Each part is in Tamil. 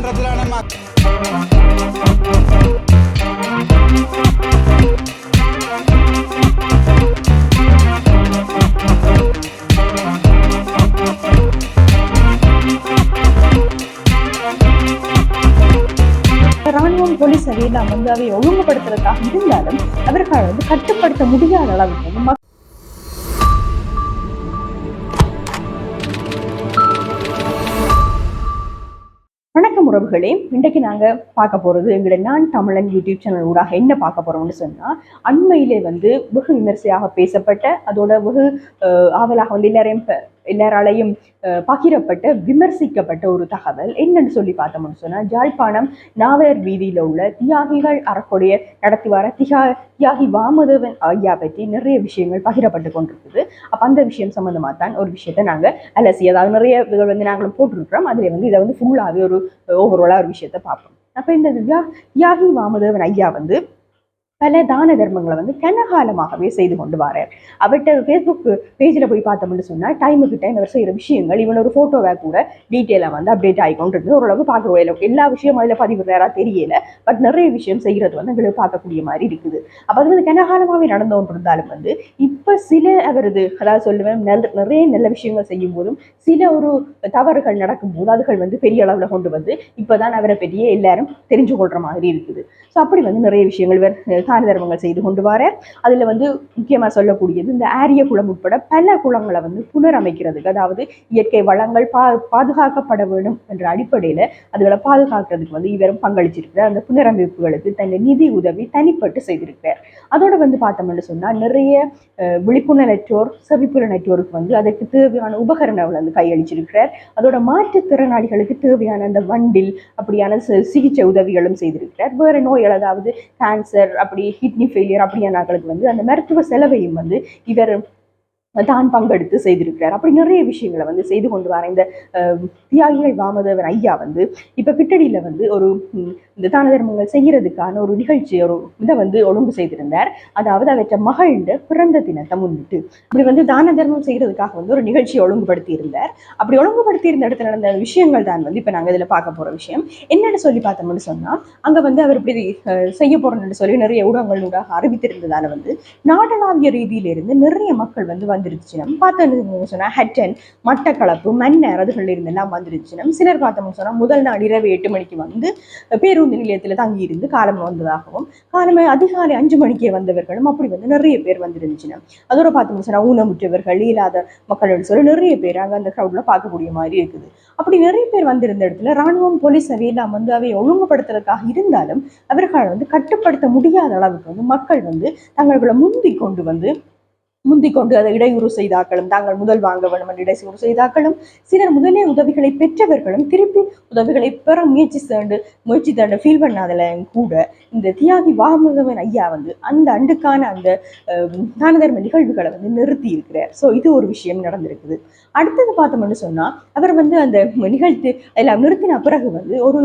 அதை நம்ம ராணுவம் போலீஸ் அதையெல்லாம் வந்து அவை ஒழுங்குபடுத்துறதுக்காக இருந்தாலும் அவர்களால் வந்து கட்டுப்படுத்த முடியாத அளவுக்கு உறவுகளே இன்றைக்கு நாங்க பார்க்க போறது எங்களோட நான் தமிழன் யூடியூப் சேனல் ஊடாக என்ன பார்க்க போறோம்னு சொன்னா அண்மையிலே வந்து வெகு விமர்சையாக பேசப்பட்ட அதோட வெகு ஆவலாக வந்து எல்லாரையும் எல்லாராலையும் பகிரப்பட்ட விமர்சிக்கப்பட்ட ஒரு தகவல். என்னன்னு சொல்லி பார்த்தோம்னு சொன்னால் ஜாழ்ப்பாணம் நாவலர் வீதியில் உள்ள தியாகிகள் அறக்கொடைய நடத்தி வர தியா தியாகி வாமதேவன் ஐயா பற்றி நிறைய விஷயங்கள் பகிரப்பட்டு கொண்டிருக்குது. அப்போ அந்த விஷயம் சம்மந்தமாக தான் ஒரு விஷயத்தை நாங்கள் அலசி அதாவது நிறைய இதுகள் வந்து நாங்களும் போட்டிருக்கிறோம். அதில் வந்து இதை வந்து ஃபுல்லாகவே ஒரு ஓவராலாக ஒரு விஷயத்தை பார்ப்போம். அப்போ இந்த தியா தியாகி வாமதேவன் ஐயா வந்து பல தான தர்மங்களை வந்து கனகாலமாகவே செய்து கொண்டு வரார். அவர்கிட்ட ஃபேஸ்புக் பேஜில் போய் பார்த்தோம்னு சொன்னால் டைமுக்கு டைம் அவர் செய்கிற விஷயங்கள் இவன் ஒரு ஃபோட்டோவை கூட டீட்டெயிலாக வந்து அப்டேட் ஆகிக்கொண்டிருந்து ஓரளவுக்கு இருந்து ஓரளவு எல்லா விஷயமும் அதில் பதிவிடுறாரா தெரியல. பட் நிறைய விஷயம் செய்கிறது வந்து எங்களுக்கு பார்க்கக்கூடிய மாதிரி இருக்குது. அப்போ அது வந்து கனகாலமாகவே நடந்து இருந்தாலும் வந்து இப்போ சில அவரது அதாவது சொல்லுவேன் நல்ல நிறைய நல்ல விஷயங்கள் செய்யும் போதும் சில ஒரு தவறுகள் நடக்கும்போது அதுகள் வந்து பெரிய அளவில் கொண்டு வந்து இப்போதான் அவரை பெரிய எல்லாரும் தெரிஞ்சு கொள்கிற மாதிரி இருக்குது. ஸோ அப்படி வந்து நிறைய விஷயங்கள் தான தர்மங்கள் செய்து கொண்டு வரார். அதில் வந்து முக்கியமாக சொல்லக்கூடியது இந்த ஆரிய குளம் உட்பட பல குளங்களை வந்து புனரமைக்கிறதுக்கு அதாவது இயற்கை வளங்கள் பா பாதுகாக்கப்பட வேண்டும் என்ற அடிப்படையில் அதுகளை பாதுகாக்கிறதுக்கு வந்து இவரும் பங்களிச்சிருக்கிறார். அந்த புனரமைப்புகளுக்கு தன்னை நிதி உதவி தனிப்பட்டு செய்திருக்கிறார். அதோட வந்து பார்த்தோம்னு சொன்னால் நிறைய அஹ், விழிப்புணர்வற்றோர் செவிப்புலனற்றோருக்கு வந்து அதற்கு தேவையான உபகரணங்களை வந்து கையளிச்சிருக்கிறார். அதோட மாற்றுத்திறனாளிகளுக்கு தேவையான அந்த வண்டில் அப்படியான சிகிச்சை உதவிகளும் செய்திருக்கிறார். வேறு நோய்கள் அதாவது கேன்சர் அப்படி கிட்னி ஃபெயிலியர் அப்படியானாக்களுக்கு வந்து அந்த மருத்துவ செலவையும் வந்து இவர் தான் பங்கெடுத்து செய்திருக்கிறார். அப்படி நிறைய விஷயங்களை வந்து செய்து கொண்டு வர இந்த தியாகிகள் வாமதேவன் ஐயா வந்து இப்போ கிட்டடியில் வந்து ஒரு இந்த தான தர்மங்கள் செய்யறதுக்கான ஒரு நிகழ்ச்சி ஒரு இதை வந்து ஒழுங்கு செய்திருந்தார். அதாவது அவற்ற மகள்ட பிறந்த தினத்தை முன்னிட்டு இப்படி வந்து தான தர்மம் செய்யறதுக்காக வந்து ஒரு நிகழ்ச்சியை ஒழுங்குபடுத்தி இருந்தார் அப்படி ஒழுங்குபடுத்தி இருந்த இடத்துல நடந்த விஷயங்கள் தான் வந்து இப்போ நாங்கள் இதில் பார்க்க போகிற விஷயம். என்னென்னு சொல்லி பார்த்தோம்னு சொன்னால் அங்கே வந்து அவர் இப்படி செய்ய போகிறோம்னு சொல்லி நிறைய ஊடகங்கள் ஊடாக அறிவித்திருந்ததால வந்து நாடளாவிய ரீதியிலிருந்து நிறைய மக்கள் வந்து வந்துருச்சு. நம்ம பார்த்தோம் சொன்னால் ஹட்டன் மட்டக்களப்பு மன்னர் அதுகளில் இருந்தெல்லாம் வந்துருச்சுன்னா சிலர் பார்த்தோம்னு சொன்னால் முதல் நாள் இரவு எட்டு மணிக்கு வந்து பேருந்து நிலையத்தில் தங்கி இருந்து காலம் வந்ததாகவும் காலமே அதிகாலை அஞ்சு மணிக்கே வந்தவர்களும் அப்படி வந்து நிறைய பேர் வந்துருந்துச்சுன்னா அதோட பார்த்தோம்னு சொன்னால் ஊனமுற்றவர்கள் இல்லாத மக்களோட சொல்லி நிறைய பேர் அங்கே அந்த க்ரௌடில் பார்க்கக்கூடிய மாதிரி இருக்குது. அப்படி நிறைய பேர் வந்திருந்த இடத்துல ராணுவம் போலீஸ் அவையெல்லாம் வந்து அவை ஒழுங்குபடுத்துறதுக்காக இருந்தாலும் அவர்களால் வந்து கட்டுப்படுத்த முடியாத அளவுக்கு வந்து மக்கள் வந்து தங்களை முந்தி கொண்டு வந்து முந்திக்கொண்டு அதை இடையூறு செய்தாக்களும் தாங்கள் முதல் வாங்க வேண்டும் என்று இடையூறு செய்தாக்களும் சிலர் முதலே உதவிகளை பெற்றவர்களும் திருப்பி உதவிகளை பெற முயற்சி தேண்டு முயற்சி தேண்டு ஃபீல் பண்ணாதல கூட இந்த தியாகி வாமுதவன் ஐயா வந்து அந்த அண்டுக்கான அந்த தானதர்ம நிகழ்வுகளை வந்து நிறுத்தி இருக்கிறார். ஸோ இது ஒரு விஷயம் நடந்திருக்குது. அடுத்தது பார்த்தோம்னு சொன்னால் அவர் வந்து அந்த நிகழ்த்து எல்லாம் நிறுத்தின பிறகு வந்து ஒரு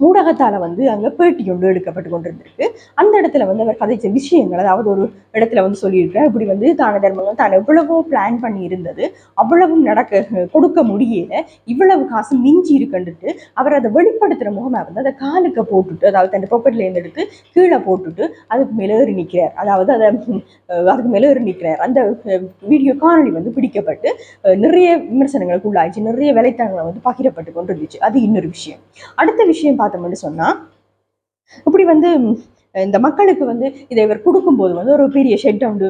ஊடகத்தால் வந்து அங்கே பேட்டி ஒன்று எடுக்கப்பட்டு கொண்டிருந்திருக்கு. அந்த இடத்துல வந்து அவர் கதைச்ச விஷயங்கள் அதாவது ஒரு இடத்துல வந்து சொல்லியிருக்கிறார் இப்படி வந்து தான தர்மங்கள் தான் எவ்வளவோ பிளான் பண்ணி இருந்தது அவ்வளவும் நடக்க கொடுக்க முடியல இவ்வளவு காசு மிஞ்சி இருக்குன்ட்டு அவர் அதை வெளிப்படுத்துகிற முகமா வந்து அதை காலுக்கு போட்டுட்டு அதாவது தன் பொக்கெட்ல எடுத்து கீழே போட்டுட்டு அதுக்கு மேலே ஏறி நிற்கிறார் அதாவது அதை அதுக்கு மேலே ஏறி நிற்கிறார் அந்த வீடியோ காணொலி வந்து பிடிக்கப்பட்டு நிறைய விமர்சனங்களுக்கு உள்ளாயிடுச்சு நிறைய வேலைத்தனங்களை வந்து பகிரப்பட்டு கொண்டிருந்துச்சு. அது இன்னொரு விஷயம். அடுத்த விஷயம் பார்த்தோம்னு சொன்னா இப்படி வந்து இந்த மக்களுக்கு வந்து இதை இவர் கொடுக்கும்போது வந்து ஒரு பெரிய ஷெட் அவுண்டு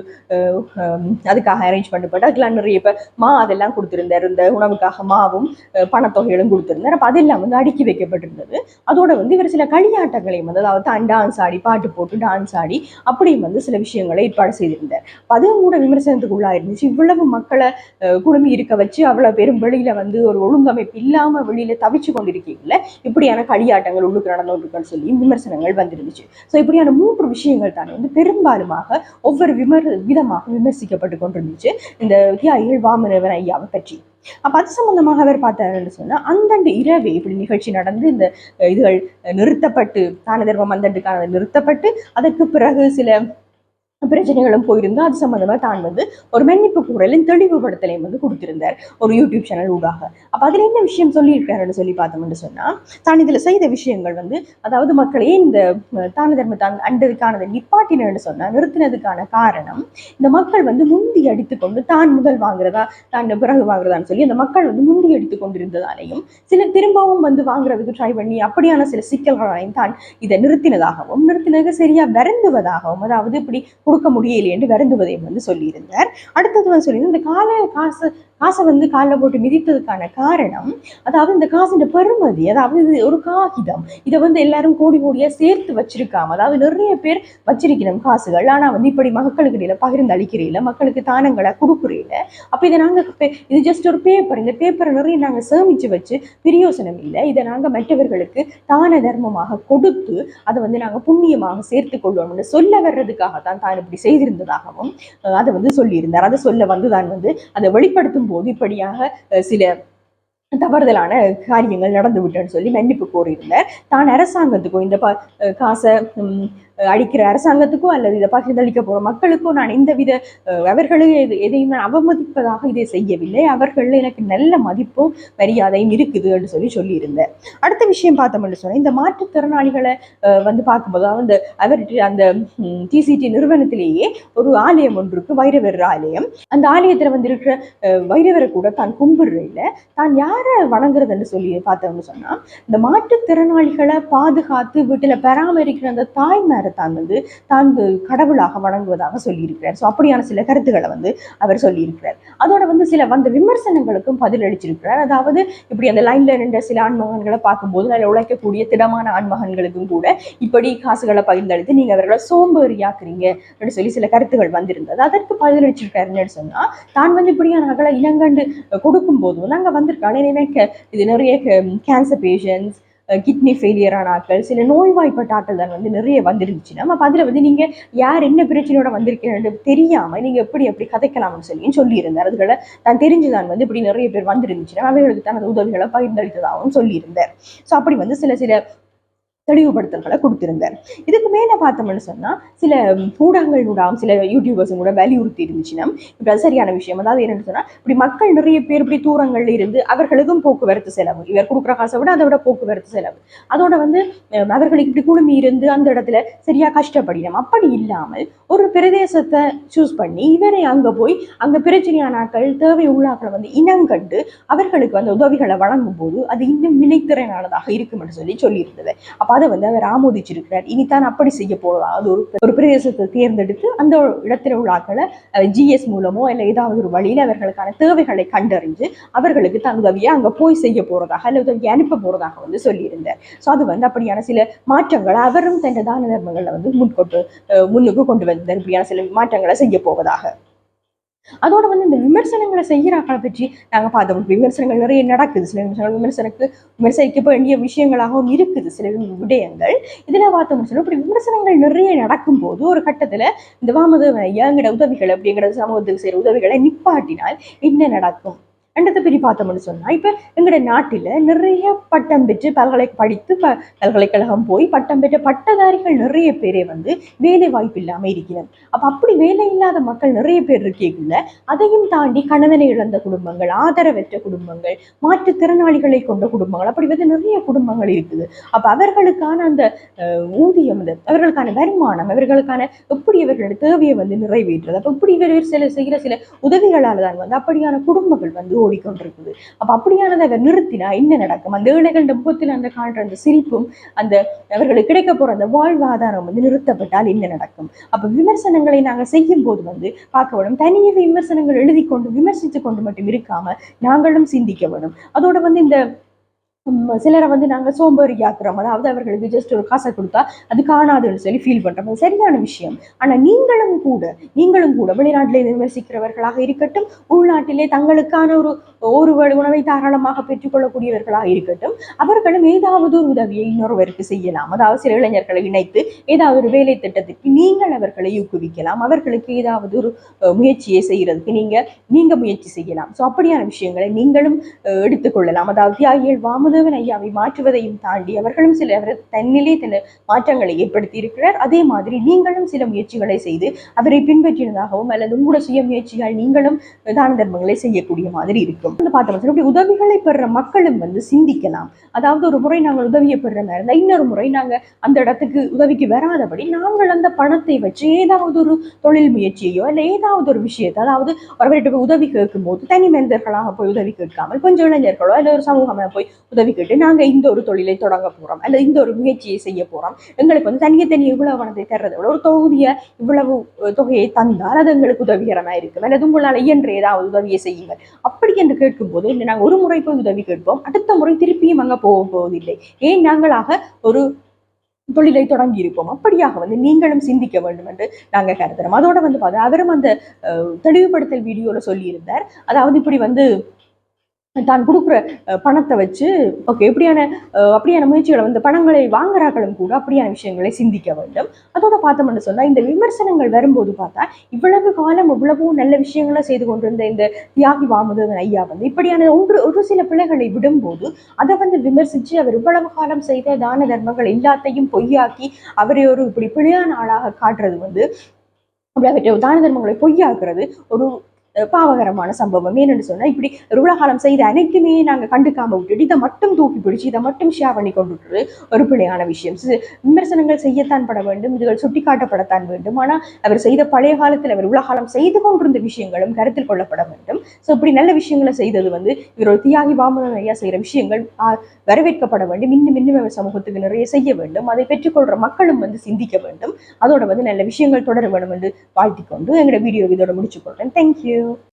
அதுக்காக அரேஞ்ச் பண்ணப்பட்டு அதுக்கெல்லாம் நிறைய இப்போ மா அதெல்லாம் கொடுத்துருந்தார். இந்த உணவுக்காக மாவும் பணத்தொகைகளும் கொடுத்துருந்தார். அப்போ அதெல்லாம் வந்து அடுக்கி வைக்கப்பட்டிருந்தது. அதோட வந்து இவர் சில களியாட்டங்களையும் வந்து அதாவது தான் டான்ஸ் ஆடி பாட்டு போட்டு டான்ஸ் ஆடி அப்படியும் வந்து சில விஷயங்களை ஏற்பாடு செய்திருந்தார். அதுவும் கூட விமர்சனத்துக்கு இருந்துச்சு. இவ்வளவு மக்களை அஹ், குழுமி இருக்க வச்சு அவ்வளவு பெரும் வெளியில வந்து ஒரு ஒழுங்கமைப்பு இல்லாம வெளியில தவிச்சு கொண்டிருக்கீங்களே இப்படியான களியாட்டங்கள் உள்ளுக்கு நடந்து கொண்டிருக்குன்னு சொல்லி விமர்சனங்கள் வந்துருந்துச்சு. ஸோ இப்படியான மூன்று விஷயங்கள் தானே. வந்து பெரும்பாலுமாக ஒவ்வொரு விமர் விதமாக விமர்சிக்கப்பட்டு கொண்டிருந்துச்சு. இந்த தியாகிகள் வாமனவன் ஐயாவை பற்றி. அப்ப அது சம்பந்தமாக அவர் பார்த்தாருன்னு சொன்னா அந்தண்டு இரவே இப்படி நிகழ்ச்சி நடந்து இந்த இதுகள் நிறுத்தப்பட்டு தான தர்மம் அந்தண்டுக்கான நிறுத்தப்பட்டு அதற்கு பிறகு சில பிரச்சனைகளும் போயிருந்து அது சம்பந்தமா தான் வந்து ஒரு மன்னிப்பு கூறலையும் தெளிவுபடுத்தலையும் வந்து கொடுத்திருந்தார் ஒரு யூடியூப் சேனல் ஊடாக. அப்போ அதில் என்ன விஷயம் சொல்லியிருக்காருன்னு சொல்லி பார்த்தோம்னு சொன்னால் தான் இதுல செய்த விஷயங்கள் வந்து அதாவது மக்களே இந்த தான தர்ம தான் அண்டதுக்கானதை நிப்பாட்டினு சொன்னால் நிறுத்தினதுக்கான காரணம் இந்த மக்கள் வந்து முந்தி அடித்துக்கொண்டு தான் முதல் வாங்குறதா தான் பிறகு வாங்குறதான்னு சொல்லி அந்த மக்கள் வந்து முந்தி அடித்து கொண்டிருந்ததாலையும் சிலர் திரும்பவும் வந்து வாங்குறதுக்கு ட்ரை பண்ணி அப்படியான சில சிக்கல்களையும் தான் இதை நிறுத்தினதாகவும் நிறுத்தினதுக்கு சரியா வருந்துவதாகவும் அதாவது இப்படி கொடுக்க முடியலையே என்று வருந்துவதையும் வந்து சொல்லியிருந்தார். அடுத்தது வந்து சொல்லி இந்த கால காசு காசை வந்து காலில் போட்டு மிதித்ததுக்கான காரணம் அதாவது இந்த காசின் பெருமதி அதாவது இது ஒரு காகிதம். இதை வந்து எல்லாரும் கோடி கோடியாக சேர்த்து வச்சிருக்காம அதாவது நிறைய பேர் வச்சிருக்கணும் காசுகள். ஆனால் வந்து இப்படி மக்களுக்கு இடையில பகிர்ந்து அளிக்கிறீங்கள மக்களுக்கு தானங்களை கொடுக்குறீங்கள அப்போ இதை நாங்கள் பே- இது ஜஸ்ட் ஒரு பேப்பர் இந்த பேப்பரை நிறைய நாங்கள் சேமித்து வச்சு பிரியோசனம் இல்லை. இதை நாங்கள் மற்றவர்களுக்கு தான தர்மமாக கொடுத்து அதை வந்து நாங்கள் புண்ணியமாக சேர்த்து கொள்வோம்னு சொல்ல வர்றதுக்காக தான் தான் இப்படி செய்திருந்ததாகவும் அதை வந்து சொல்லியிருந்தார். அதை சொல்ல வந்து தான் வந்து அதை வெளிப்படுத்தும் போது இப்படியாக சில தவறுதலான காரியங்கள் நடந்துவிட்டேன்னு சொல்லி மன்னிப்பு கோரியிருந்தார். தான் அரசாங்கத்துக்கும் இந்த ப காசை அடிக்கிற அரசாங்கத்துக்கோ அல்லது இதை பகிர்ந்தளிக்க போற மக்களுக்கோ நான் எந்தவித அஹ், அவர்களுக்கு எது- எதையும் நான் அவமதிப்பதாக இதை செய்யவில்லை. அவர்கள் எனக்கு நல்ல மதிப்பும் மரியாதையும் இருக்குது என்று சொல்லி சொல்லியிருந்தேன். அடுத்த விஷயம் பார்த்தோம்னு சொன்னால் இந்த மாற்றுத்திறனாளிகளை வந்து பார்க்கும்போது அந்த அவர் அந்த டிசிடி நிறுவனத்திலேயே ஒரு ஆலயம் ஒன்று இருக்கு வைரவர் ஆலயம். அந்த ஆலயத்துல வந்து இருக்கிற அஹ், வைரவரை கூட தான் கும்பிடுறையில் தான் யாரை வணங்குறதுன்னு சொல்லி பார்த்தோம்னு சொன்னா இந்த மாற்றுத்திறனாளிகளை பாதுகாத்து வீட்டுல பராமரிக்கிற அந்த தாய்மார் தான் வந்து தான் கடவுளாக வணங்குவதாக சொல்லியிருக்கிறார். ஸோ அப்படியான சில கருத்துக்களை வந்து அவர் சொல்லியிருக்கிறார். அதோட வந்து சில வந்த விமர்சனங்களுக்கும் பதிலளிச்சிருக்கிறார் அதாவது இப்படி அந்த லைன்ல நின்ற சில ஆண்மகன்களை பார்க்கும்போது அதில் உழைக்கக்கூடிய திடமான ஆண்மகன்களுக்கும் கூட இப்படி காசுகளை பகிர்ந்தளித்து நீங்க அவர்களை சோம்பேறியாக்குறீங்க அப்படின்னு சொல்லி சில கருத்துகள் வந்திருந்தது. அதற்கு பதிலளிச்சிருக்காருன்னு சொன்னா தான் வந்து இப்படியான அகலை இளங்கண்டு கொடுக்கும் போதும் நாங்க வந்திருக்கோம். எனக்கு இது நிறைய கேன்சர் பேஷண்ட்ஸ் கிட்னி ஃபெயிலியரான ஆட்கள் சில நோய்வாய்ப்பட்ட ஆட்கள் தான் வந்து நிறைய வந்துருந்துச்சுன்னா அப்போ அதில் வந்து நீங்கள் யார் என்ன பிரச்சனையோட வந்திருக்கீங்கன்னு தெரியாமல் நீங்கள் எப்படி எப்படி கதைக்கலாம்னு சொல்லி சொல்லியிருந்தார். அதுகளை தான் தெரிஞ்சுதான் வந்து இப்படி நிறைய பேர் வந்துருந்துச்சுன்னா அவைகளுக்கு தனது உதவிகளை பகிர்ந்தளித்ததாகவும் சொல்லியிருந்தார். ஸோ அப்படி வந்து சில சில தெளிவுபடுத்தல்களை கொடுத்திருந்தார். இதுக்கு மேலே பார்த்தோம்னு சொன்னால் சில ஊடகங்கள் ஊடாகவும் சில யூடியூபர்ஸும் கூட வலியுறுத்தி இருந்துச்சுன்னா இப்போ அது சரியான விஷயம். அதாவது என்னென்னு சொன்னால் இப்படி மக்கள் நிறைய பேர் இப்படி தூரங்கள்ல இருந்து அவர்களுக்கும் போக்குவரத்து செலவு. இவர் கொடுக்குற காசை விட அதை விட போக்குவரத்து செலவு. அதோட வந்து அவர்களுக்கு இப்படி குழுமி இருந்து அந்த இடத்துல சரியாக கஷ்டப்படினோம் அப்படி இல்லாமல் ஒரு பிரதேசத்தை சூஸ் பண்ணி இவரை அங்கே போய் அங்கே பிரச்சனையான ஆட்கள் தேவை உள்ளாக்களை வந்து இனங்கண்டு அவர்களுக்கு வந்து உதவிகளை வழங்கும் போது அது இன்னும் நினைத்திறனானதாக இருக்கும் என்று சொல்லி சொல்லியிருந்தது. அப்போ அதை வந்து அவர் ஆமோதிச்சிருக்கிறார். இனித்தான் அப்படி செய்ய போகலாம் அது ஒரு ஒரு பிரதேசத்தை தேர்ந்தெடுத்து அந்த இடத்துல உள்ள ஜிஎஸ் மூலமோ இல்லை ஏதாவது ஒரு வழியில அவர்களுக்கான தேவைகளை கண்டறிஞ்சு அவர்களுக்கு தன் உதவியை அங்க போய் செய்ய போறதாக அல்ல உதவியை அனுப்ப போறதாக வந்து சொல்லியிருந்தார். ஸோ அது வந்து அப்படியான சில மாற்றங்களை அவரும் தன் தான தர்மங்களை வந்து முன்கொண்டு முன்னுக்கு கொண்டு வந்தார். இப்படியான சில மாற்றங்களை செய்ய போவதாக. அதோட வந்து இந்த விமர்சனங்களை செய்கிறாக்களை பற்றி நாங்க பார்த்தோம். விமர்சனங்கள் நிறைய நடக்குது. சில விமர்சனங்கள் விமர்சனத்துக்கு விமர்சனிக்க வேண்டிய விஷயங்களாகவும் இருக்குது. சில விடயங்கள். இதில் பார்த்தோம்னு சொன்னா இப்படி விமர்சனங்கள் நிறைய நடக்கும்போது ஒரு கட்டத்துல இந்த வாமதேவன் ஐயா எங்கட உதவிகள் அப்படிங்கிற சமூகத்துக்கு செய்கிற உதவிகளை நிப்பாட்டினால் என்ன நடக்கும்? ரெண்டத்தை பிரி பார்த்தோம்னு சொன்னால் இப்போ எங்களோட நாட்டில நிறைய பட்டம் பெற்று பல்கலை படித்து ப பல்கலைக்கழகம் போய் பட்டம் பெற்ற பட்டதாரிகள் நிறைய பேரே வந்து வேலை வாய்ப்பு இல்லாமல் இருக்கிறது அப்போ அப்படி வேலை இல்லாத மக்கள் நிறைய பேர் இருக்கீங்கல்ல அதையும் தாண்டி கணவனை இழந்த குடும்பங்கள் ஆதரவற்ற குடும்பங்கள் மாற்றுத்திறனாளிகளை கொண்ட குடும்பங்கள் அப்படி வந்து நிறைய குடும்பங்கள் இருக்குது. அப்போ அவர்களுக்கான அந்த ஊதியம் வந்து அவர்களுக்கான வருமானம் அவர்களுக்கான எப்படி அவர்களுடைய தேவையை வந்து நிறைவேற்றுறது? அப்போ இப்படி இவர் சில செய்கிற சில உதவிகளால் தான் வந்து அப்படியான குடும்பங்கள் வந்து ஓடிக்கொண்டிருக்குது. அப்ப அப்படியானதை அவர் நிறுத்தினா என்ன நடக்கும்? அந்த ஏழைகள் முகத்தில் அந்த காண்ற அந்த சிரிப்பும் அந்த அவர்களுக்கு கிடைக்க போகிற அந்த வாழ்வாதாரம் வந்து நிறுத்தப்பட்டால் என்ன நடக்கும்? அப்போ விமர்சனங்களை நாங்கள் செய்யும் போது வந்து பார்க்க வேணும். தனியே விமர்சனங்கள் எழுதி கொண்டு விமர்சித்து கொண்டு மட்டும் இருக்காமல் நாங்களும் சிந்திக்க வேணும். அதோட வந்து இந்த சிலரை வந்து நாங்க சோம்பேறி ஆக்குறோம் அதாவது அவர்களுக்கு ஜஸ்ட் ஒரு காசை கொடுத்தா அது காணாதுன்னு சொல்லி ஃபீல் பண்றோம். அது சரியான விஷயம். ஆனா நீங்களும் கூட நீங்களும் கூட வெளிநாட்டிலே விமர்சிக்கிறவர்களாக இருக்கட்டும் உள்நாட்டிலே தங்களுக்கான ஒரு ஒரு உணவை தாராளமாக பெற்றுக்கொள்ளக்கூடியவர்களாக இருக்கட்டும் அவர்களும் ஏதாவது ஒரு உதவியை இன்னொருவருக்கு செய்யலாம். அதாவது சில இளைஞர்களை இணைத்து ஏதாவது ஒரு வேலை திட்டத்திற்கு நீங்கள் அவர்களை ஊக்குவிக்கலாம். அவர்களுக்கு ஏதாவது ஒரு முயற்சியை செய்யறதுக்கு நீங்க நீங்க முயற்சி செய்யலாம். ஸோ அப்படியான விஷயங்களை நீங்களும் எடுத்துக்கொள்ளலாம். அதாவது தியாகிகள் வாமது மாதவன் ஐயாவை மாற்றுவதையும் தாண்டி அவர்களும் சில அவர் தன்னிலே தன் மாற்றங்களை ஏற்படுத்தி இருக்கிறார் அதே மாதிரி நீங்களும் சில முயற்சிகளை செய்து அவரை பின்பற்றினதாகவும் அல்லது உங்களோட சுய முயற்சிகள் நீங்களும் தான தர்மங்களை செய்யக்கூடிய மாதிரி இருக்கும். வந்து பார்த்தோம். அப்படி உதவிகளை பெற மக்களும் வந்து சிந்திக்கலாம். அதாவது ஒரு முறை நாங்கள் உதவியை பெறுற மாதிரி இருந்தா இன்னொரு முறை நாங்கள் அந்த இடத்துக்கு உதவிக்கு வராதபடி நாங்கள் அந்த பணத்தை வச்சு ஏதாவது ஒரு தொழில் முயற்சியையோ இல்லை ஏதாவது ஒரு விஷயத்தை அதாவது அவர்கிட்ட போய் உதவி கேட்கும் போது தனி மனிதர்களாக போய் உதவி கேட்காமல் கொஞ்சம் இளைஞர்களோ இல்லை ஒரு சமூகமாக போய் உதவி கேட்டு நாங்கள் இந்த ஒரு தொழிலை தொடங்க போறோம். அல்லது இந்த ஒரு முயற்சியை செய்ய போறோம். எங்களுக்கு வந்து தனியே தனி இவ்வளவு பணத்தை தர்றதை விட ஒரு தொகுதியை இவ்வளவு தொகையை தந்தால் அது எங்களுக்கு உதவிகரமாக இருக்கும். அல்லது உங்களால் இயன்ற ஏதாவது உதவியை செய்யுங்கள். அப்படி என்று கேட்கும்போது இல்லை நாங்கள் ஒரு முறை போய் உதவி கேட்போம். அடுத்த முறை திருப்பியும் அங்க போக போவதில்லை. ஏன் நாங்களாக ஒரு தொழிலை தொடங்கி இருப்போம். அப்படியாக வந்து நீங்களும் சிந்திக்க வேண்டும் என்று நாங்க கருதுறோம். அதோட வந்து பார்த்தா அவரும் அந்த தெளிவுபடுத்தல் வீடியோவில் சொல்லியிருந்தார். அதாவது இப்படி வந்து தான் கொடுக்குற பணத்தை வச்சு ஓகே எப்படியான அஹ், அப்படியான முயற்சிகளை வந்து பணங்களை வாங்குறார்களும் கூட அப்படியான விஷயங்களை சிந்திக்க வேண்டும். அதோட பார்த்தோம்னு சொன்னா இந்த விமர்சனங்கள் வரும்போது பார்த்தா இவ்வளவு காலம் இவ்வளவு நல்ல விஷயங்களை செய்து கொண்டிருந்த இந்த தியாகி வாமுதன் ஐயா வந்து இப்படியான ஒன்று ஒரு சில பிள்ளைகளை விடும்போது அதை வந்து விமர்சிச்சு அவர் இவ்வளவு காலம் செய்த தான தர்மங்கள் எல்லாத்தையும் பொய்யாக்கி அவரை ஒரு இப்படி பிழையான ஆளாக காட்டுறது வந்து அப்படி அவற்றை தான தர்மங்களை பொய்யாக்குறது ஒரு பாவகரமான சம்பவம். ஏன்னு சொன்னால் இப்படி இவ்வளவு செய்த அனைத்துமே நாங்க கண்டுக்காம விட்டுட்டு இதை மட்டும் தூக்கி பிடிச்சி இதை மட்டும் ஷேர் பண்ணி கொண்டு ஒரு பிழையான விஷயம். சி- விமர்சனங்கள் செய்யத்தான் பட வேண்டும் இதுகள் சுட்டிக்காட்டப்படத்தான் வேண்டும். ஆனால் அவர் செய்த பழைய காலத்தில் அவர் உலகாலம் செய்து கொண்டிருந்த விஷயங்களும் கருத்தில் கொள்ளப்பட வேண்டும். ஸோ இப்படி நல்ல விஷயங்களை செய்தது வந்து இவர் ஒரு தியாகி பாமன் ஐயா செய்கிற விஷயங்கள் வரவேற்கப்பட வேண்டும். இன்னும் இன்னும் அவர் சமூகத்துக்கு நிறைய செய்ய வேண்டும். அதை பெற்றுக்கொள்கிற மக்களும் வந்து சிந்திக்க வேண்டும். அதோட வந்து நல்ல விஷயங்கள் தொடர வேண்டும் என்று வாழ்த்திக்கொண்டு எங்களோட வீடியோ இதோட முடிச்சுக்கொள்றேன் தேங்க்யூ ഒരു